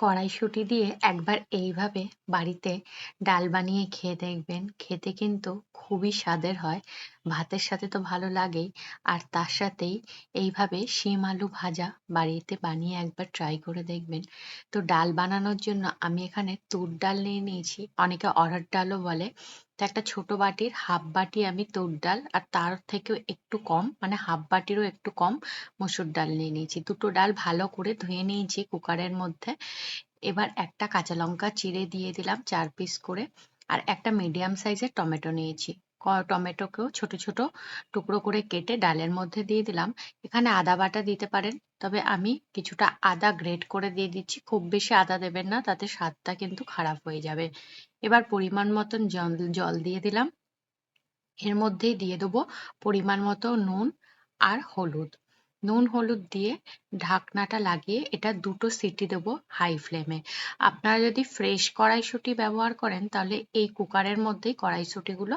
কড়াইশুঁটি দিয়ে একবার এইভাবে বাড়িতে ডাল বানিয়ে খেয়ে দেখবেন খেতে কিন্তু খুবই স্বাদের হয়। ভাতের সাথে তো ভালো লাগেই। আর তার সাথেই এইভাবে শিম আলু ভাজা বাড়িতে বানিয়ে একবার ট্রাই করে দেখবেন। তো ডাল বানানোর জন্য আমি এখানে তুর ডাল নিয়ে নিয়েছি। অনেকে অরহর ডালও বলে। তো একটা ছোট বাটির হাফ বাটি আমি তুর ডাল আর তার থেকেও একটু কম মানে হাফ বাটিরও একটু কম মসুর ডাল নিয়ে নিয়েছি। দুটো ডাল ভালো করে ধুয়ে নিয়েছি কুকারের মধ্যে। এবার একটা কাঁচা লঙ্কা চিড়ে দিয়ে দিলাম চার পিস করে। আর একটা মিডিয়াম সাইজের টমেটো নিয়েছি। টমেটোকেও ছোট ছোট টুকরো করে কেটে ডালের মধ্যে দিয়ে দিলাম। এখানে আদা বাটা দিতে পারেন, তবে আমি কিছুটা আদা গ্রেট করে দিয়ে দিচ্ছি। খুব বেশি আদা দেবেন না, তাতে স্বাদটা কিন্তু খারাপ হয়ে যাবে। এবার পরিমাণ মতন জল জল দিয়ে দিলাম। এর মধ্যেই দিয়ে দেবো পরিমাণ মতো নুন আর হলুদ। নুন, হলুদ দিয়ে ঢাকনাটা লাগিয়ে এটা দুটো সিটি দেব হাই ফ্লেমে আপনারা যদি ফ্রেশ কড়াইশুঁটি ব্যবহার করেন, তাহলে এই কুকারের মধ্যেই কড়াইশুঁটিগুলো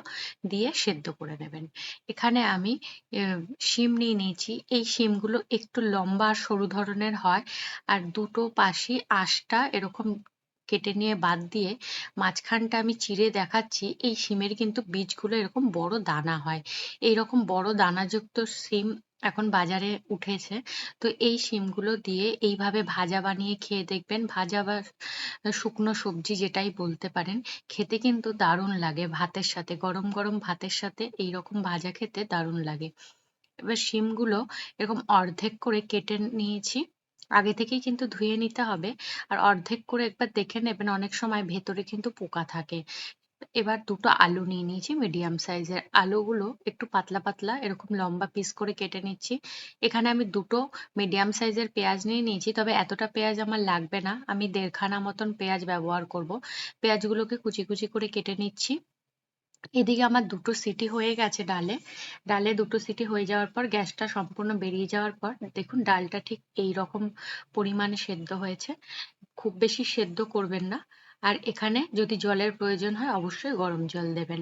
দিয়ে সেদ্ধ করে নেবেন। এখানে আমি শিম নিয়ে নিয়েছি। এই শিমগুলো একটু লম্বা সরু ধরনের হয়, আর দুটো পাশে আঁশটা এরকম কেটে নিয়ে বাদ দিয়ে মাঝখানটা আমি চিড়ে দেখাচ্ছি। এই শিমের কিন্তু বীজগুলো এরকম বড় দানা হয়। এইরকম বড় দানাযুক্ত শিম এখন বাজারে উঠেছে। তো এই শিমগুলো দিয়ে এইভাবে ভাজা বানিয়ে খেয়ে দেখবেন ভাজা বা শুকনো সবজি যেটাই বলতে পারেন, খেতে কিন্তু দারুণ লাগে ভাতের সাথে, গরম গরম ভাতের সাথে এই রকম ভাজা খেতে দারুণ লাগে। এবার শিমগুলো এরকম অর্ধেক করে কেটে নিয়েছি, আগে থেকেই কিন্তু ধুয়ে নিতে হবে। আর অর্ধেক করে একবার দেখে নেবেন অনেক সময় ভেতরে কিন্তু পোকা থাকে। এবার দুটো আলু নিয়ে নিয়েছি মিডিয়াম সাইজের আলুগুলো একটু পাতলা পাতলা, এরকম লম্বা পিস করে কেটে নিচ্ছি। এখানে আমি দুটো মিডিয়াম সাইজের পেঁয়াজ নিয়ে নিয়েছি, তবে এতটা পেঁয়াজ আমার লাগবে না। আমি দেড়খানা মতন পেঁয়াজ ব্যবহার করব। পেঁয়াজগুলোকে কুচি কুচি করে কেটে নিচ্ছি। এদিকে আমার দুটো সিটি হয়ে গেছে ডালে। ডালে দুটো সিটি হয়ে যাওয়ার পর, গ্যাসটা সম্পূর্ণ বেরিয়ে যাওয়ার পর, দেখুন ডালটা ঠিক এই রকম পরিমাণে সেদ্ধ হয়েছে। খুব বেশি সেদ্ধ করবেন না। আর এখানে যদি জলের প্রয়োজন হয়, অবশ্যই গরম জল দেবেন।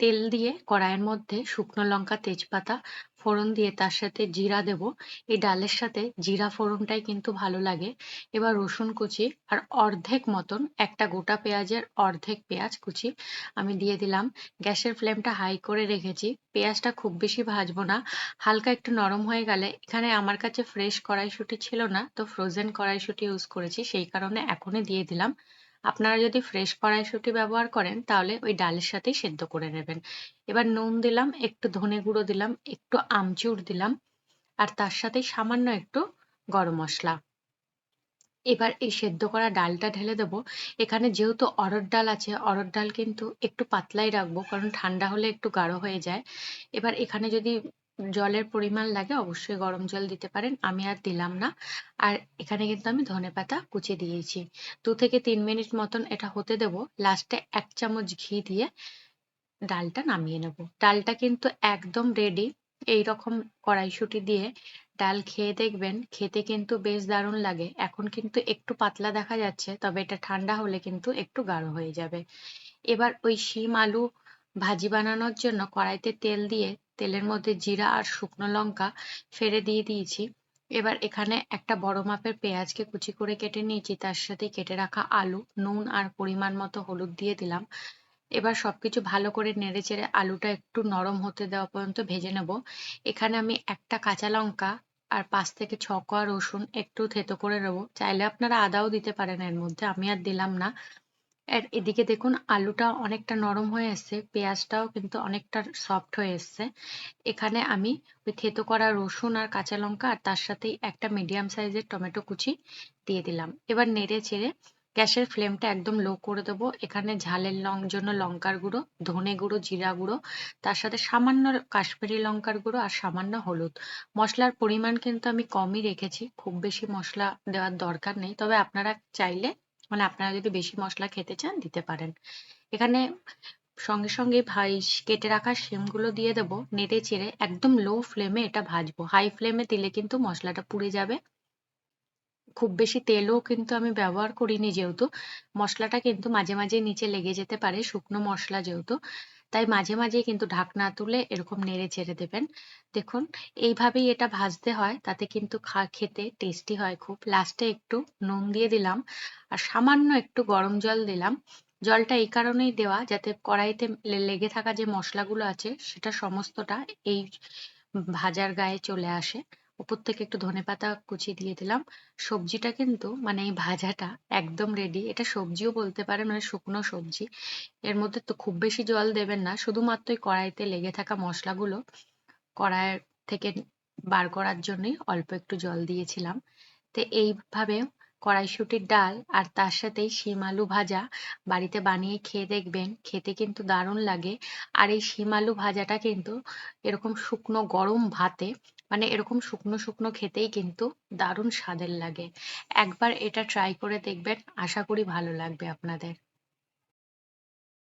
তেল দিয়ে কড়াইয়ের মধ্যে শুকনো লঙ্কা, তেজপাতা, ফোড়ন দিয়ে তার সাথে জিরা দেব। এই ডালের সাথে জিরা ফোড়নটাই কিন্তু ভালো লাগে। এবার রসুন কুচি আর অর্ধেক মতন, একটা গোটা পেঁয়াজের অর্ধেক পেঁয়াজ কুচি আমি দিয়ে দিলাম। গ্যাসের ফ্লেমটা হাই করে রেখেছি। পেঁয়াজটা খুব বেশি ভাজবো না। হালকা একটু নরম হয়ে গেলে, এখানে আমার কাছে ফ্রেশ কড়াইশুঁটি ছিল না, তো ফ্রোজেন কড়াইশুঁটি ইউজ করেছি। সেই কারণে এখনই দিয়ে দিলাম। আপনারা যদি ফ্রেশ কড়াইশুঁটি ব্যবহার করেন, তাহলে ওই ডালের সাথেই সেদ্ধ করে নেবেন। এবার নুন দিলাম, একটু ধনে গুঁড়ো দিলাম, একটু আমচুর দিলাম, আর তার সাথে সামান্য একটু গরম মশলা। এবার এই সেদ্ধ করা ডালটা ঢেলে দেবো। এখানে যেহেতু অরহর ডাল আছে অরহর ডাল কিন্তু একটু পাতলাই রাখব, কারণ ঠান্ডা হলে একটু গাঢ় হয়ে যায়। এবার এখানে যদি জলের পরিমাণ লাগে, অবশ্যই গরম জল দিতে পারেন। আমি আর দিলাম না। আর এখানে কিন্তু আমি ধনেপাতা কুচি দিয়েছি। দু থেকে তিন মিনিট মতন এটা হতে দেব। লাস্টে এক চামচ ঘি দিয়ে ডালটা নামিয়ে নেব। ডালটা কিন্তু একদম রেডি এই রকম কড়াইশুঁটি দিয়ে ডাল খেয়ে দেখবেন, খেতে কিন্তু বেশ দারুণ লাগে। এখন কিন্তু একটু পাতলা দেখা যাচ্ছে, তবে এটা ঠান্ডা হলে কিন্তু একটু গাঢ় হয়ে যাবে। এবার ওই শিম আলু ভাজি বানানোর জন্য কড়াইতে তেল দিয়ে তেলের মধ্যে জিরা আর শুকনো লঙ্কা ফেড়ে দিয়ে দিয়েছি। এবার এখানে একটা বড় মাপের পেঁয়াজকে কুচি করে কেটে নিয়েছি। তার সাথে কেটে রাখা আলু, নুন আর পরিমাণ মতো হলুদ দিয়ে দিলাম। এবার সবকিছু ভালো করে নেড়ে চেড়ে আলুটা একটু নরম হতে দেওয়া পর্যন্ত ভেজে নেব। এখানে আমি একটা কাঁচা লঙ্কা আর পাঁচ থেকে ছ কোয়া রসুন একটু থেতো করে নেব। চাইলে আপনারা আদাও দিতে পারেন এর মধ্যে, আমি আর দিলাম না। আর এদিকে দেখুন, আলুটা অনেকটা নরম হয়ে এসছে, পেঁয়াজটাও কিন্তু অনেকটা সফট হয়ে এসছে। এখানে আমি ওই থেতো করা রসুন আর কাঁচা লঙ্কা আর তার সাথেই একটা মিডিয়াম সাইজের টমেটো কুচি দিয়ে দিলাম। এবার নেড়ে চেড়ে গ্যাসের ফ্লেমটা একদম লো করে দেবো। এখানে ঝালের লং, জন্য লঙ্কার গুঁড়ো, ধনে গুঁড়ো, জিরা গুঁড়ো, তার সাথে সামান্য কাশ্মীরি লঙ্কার গুঁড়ো আর সামান্য হলুদ। মশলার পরিমাণ কিন্তু আমি কমই রেখেছি, খুব বেশি মশলা দেওয়ার দরকার নেই। তবে আপনারা চাইলে মানে আপনারা যদি বেশি মশলা খেতে চান, দিতে পারেন। এখানে সঙ্গে সঙ্গে ভাই কেটে রাখা শিমগুলো দিয়ে দেব, নেড়ে চেড়ে একদম লো ফ্লেমে এটা ভাজবো। হাই ফ্লেমে দিলে কিন্তু মশলাটা পুড়ে যাবে। খুব বেশি তেলও কিন্তু আমি ব্যবহার করিনি যেহেতু। মশলাটা কিন্তু মাঝে মাঝে নিচে লেগে যেতে পারে, শুকনো মশলা যেহেতু। তাই মাঝে মাঝে কিন্তু ঢাকনা তুলে এরকম নেড়ে ছেড়ে দেবেন। দেখুন, এইভাবেই এটা ভাজতে হয়, তাতে কিন্তু খা, খেতে টেস্টি হয়। খুব লাস্টে একটু নুন দিয়ে দিলাম আর সামান্য একটু গরম জল দিলাম। জলটা এই কারণেই দেওয়া যাতে কড়াইতে লেগে থাকা যে মশলাগুলো আছে, সেটা সমস্তটা এই ভাজার গায়ে চলে আসে। উপর থেকে একটু ধনেপাতা কুচি দিয়ে দিলাম। সবজিটা কিন্তু মানে এই ভাজাটা একদম রেডি এটা সবজিও বলতে পারেন মানে শুকনো সবজি। এর মধ্যে তো খুব বেশি জল দেবেন না, শুধুমাত্র ওই কড়াইতে লেগে থাকা মশলাগুলো কড়াইয়ের থেকে বার করার জন্যই অল্প একটু জল দিয়েছিলাম। তো এইভাবে কড়াইশুঁটির ডাল আর তার সাথেই শিম আলু ভাজা বাড়িতে বানিয়ে খেয়ে দেখবেন, খেতে কিন্তু দারুণ লাগে। আর এই শিম আলু ভাজাটা কিন্তু এরকম শুকনো গরম ভাতে মানে এরকম শুকনো শুকনো খেতেই কিন্তু দারুণ স্বাদের লাগে। একবার এটা ট্রাই করে দেখবেন, আশা করি ভালো লাগবে আপনাদের।